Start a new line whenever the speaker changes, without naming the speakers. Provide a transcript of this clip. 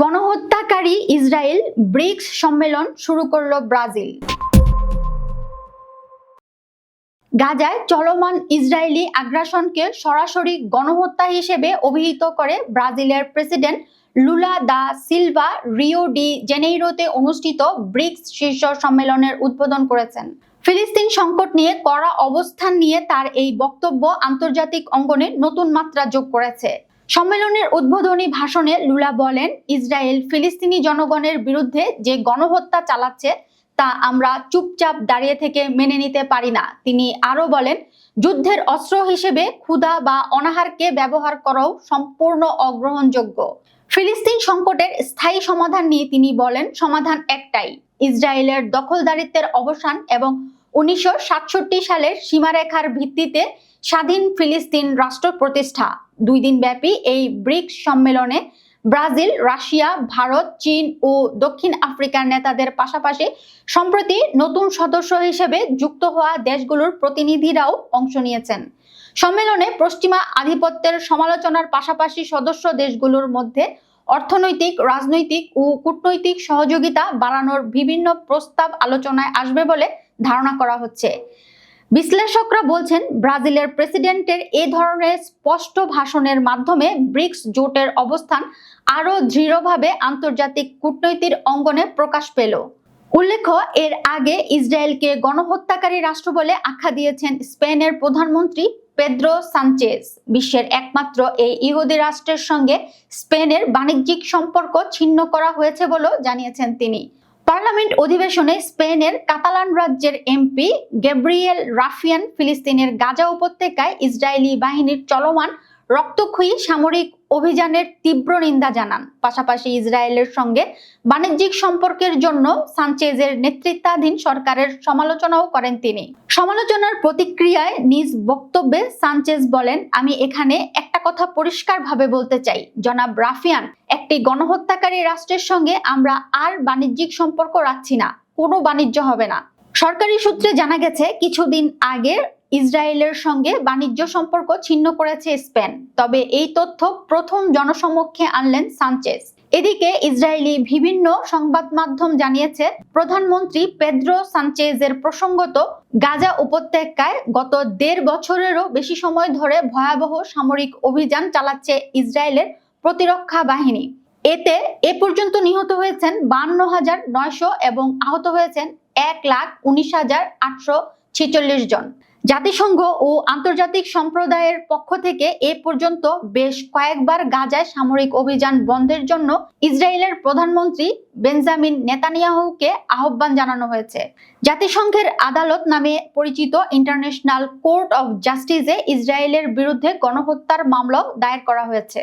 গণহত্যাকারী Israel bricks সম্মেলন শুরু করল ব্রাজিল। গাজায় চলমান ইসরায়েলি আগ্রাসনকে সরাসরি গণহত্যা হিসেবে অভিহিত করে ব্রাজিলের president Lula da Silva Rio de জেনেইরোতে অনুষ্ঠিত ব্রিক্স শীর্ষ সম্মেলনের উদ্বোধন করেছেন। ফিলিস্তিন সংকট নিয়ে কড়া অবস্থান নিয়ে তার এই বক্তব্য আন্তর্জাতিক অঙ্গনে নতুন মাত্রা যোগ করেছে। সম্মেলনের উদ্বোধনী ভাষণে লুলা বলেন, ইসরায়েল ফিলিস্তিনি জনগণের বিরুদ্ধে যে গণহত্যা চালাচ্ছে, তা আমরা চুপচাপ দাঁড়িয়ে থেকে মেনে নিতে পারি না। তিনি আরও বলেন, যুদ্ধের অস্ত্র হিসেবে ক্ষুধা বা অনাহারকে ব্যবহার করাও সম্পূর্ণ অগ্রহণযোগ্য। ফিলিস্তিন সংকটের স্থায়ী সমাধান নিয়ে তিনি বলেন, সমাধান একটাই, ইসরায়েলের দখলদারিত্বের অবসান এবং উনিশশো সাতষট্টি সালের সীমারেখার ভিত্তিতে স্বাধীন ফিলিস্তিন রাষ্ট্র প্রতিষ্ঠা। দুই দিন ব্যাপী এই ব্রিক্স সম্মেলনে ব্রাজিল, রাশিয়া, ভারত, চীন ও দক্ষিণ আফ্রিকার নেতাদের পাশাপাশি সম্প্রতি নতুন সদস্য হিসেবে যুক্ত হওয়া দেশগুলোর প্রতিনিধিরাও অংশ নিয়েছেন। সম্মেলনে পশ্চিমা আধিপত্যের সমালোচনার পাশাপাশি সদস্য দেশগুলোর মধ্যে অর্থনৈতিক, রাজনৈতিক ও কূটনৈতিক সহযোগিতা বাড়ানোর বিভিন্ন প্রস্তাব আলোচনায় আসবে বলে ধারণা করা হচ্ছে। বিশ্লেষকরা বলছেন, ব্রাজিলের প্রেসিডেন্টের এ ধরনের স্পষ্ট ভাষণের মাধ্যমে ব্রিক্স জোটের অবস্থান আরও দৃঢ়ভাবে আন্তর্জাতিক কূটনৈতিক অঙ্গনে প্রকাশ পেল। উল্লেখ্য, এর আগে ইসরায়েলকে গণহত্যাকারী রাষ্ট্র বলে আখ্যা দিয়েছেন স্পেনের প্রধানমন্ত্রী পেদ্রো সানচেজ। বিশ্বের একমাত্র এই ইহুদি রাষ্ট্রের সঙ্গে স্পেনের বাণিজ্যিক সম্পর্ক ছিন্ন করা হয়েছে বলেও জানিয়েছেন তিনি। পার্লামেন্ট অধিবেশনে স্পেনের কাতালান রাজ্যের এমপি গ্যাব্রিয়েল রাফিয়ান ফিলিস্তিনের গাজা উপত্যকায় ইসরায়েলি বাহিনীর চলমান রক্তক্ষয়ী সামরিক অভিযানের তীব্র নিন্দা জানান। পাশাপাশি ইসরায়েলের সঙ্গে বাণিজ্যিক সম্পর্কের জন্য সানচেজের নেতৃত্বাধীন সরকারের সমালোচনাও করেন তিনি। সমালোচনার প্রতিক্রিয়ায় নিজ বক্তব্যে সানচেজ বলেন, আমি এখানে একটা কথা পরিষ্কারভাবে বলতে চাই। জনাব রাফিয়ান, একটি গণহত্যাকারী রাষ্ট্রের সঙ্গে আমরা আর বাণিজ্যিক সম্পর্ক রাখছি না। কোনো বাণিজ্য হবে না। সরকারি সূত্রে জানা গেছে, কিছুদিন আগে ইসরায়েলের সঙ্গে বাণিজ্য সম্পর্ক ছিন্ন করেছে স্পেন। তবে এই তথ্য প্রথম জনসমক্ষে আনলেন সানচেজ। এদিকে ইসরায়েলি বিভিন্ন সংবাদ মাধ্যম জানিয়েছে, প্রধানমন্ত্রী পেদ্রো সানচেজের প্রসঙ্গত, গাজা উপত্যকায় গত দেড় বছরেরও বেশি সময় ধরে ভয়াবহ সামরিক অভিযান চালাচ্ছে ইসরায়েলের প্রতিরক্ষা বাহিনী। এতে এ পর্যন্ত নিহত হয়েছেন বান্ন হাজার নয়শো এবং আহত হয়েছেন এক লাখ উনিশ হাজার আটশো ছেচল্লিশ জন। জাতিসংঘ ও আন্তর্জাতিক সম্প্রদায়ের পক্ষ থেকে এ পর্যন্ত বেশ কয়েকবার গাজায় সামরিক অভিযান বন্ধের জন্য ইসরায়েলের প্রধানমন্ত্রী বেঞ্জামিন নেতানিয়াহুকে আহ্বান জানানো হয়েছে। জাতিসংঘের আদালত নামে পরিচিত ইন্টারন্যাশনাল কোর্ট অফ জাস্টিসে ইসরায়েলের বিরুদ্ধে গণহত্যার মামলাও দায়ের করা হয়েছে।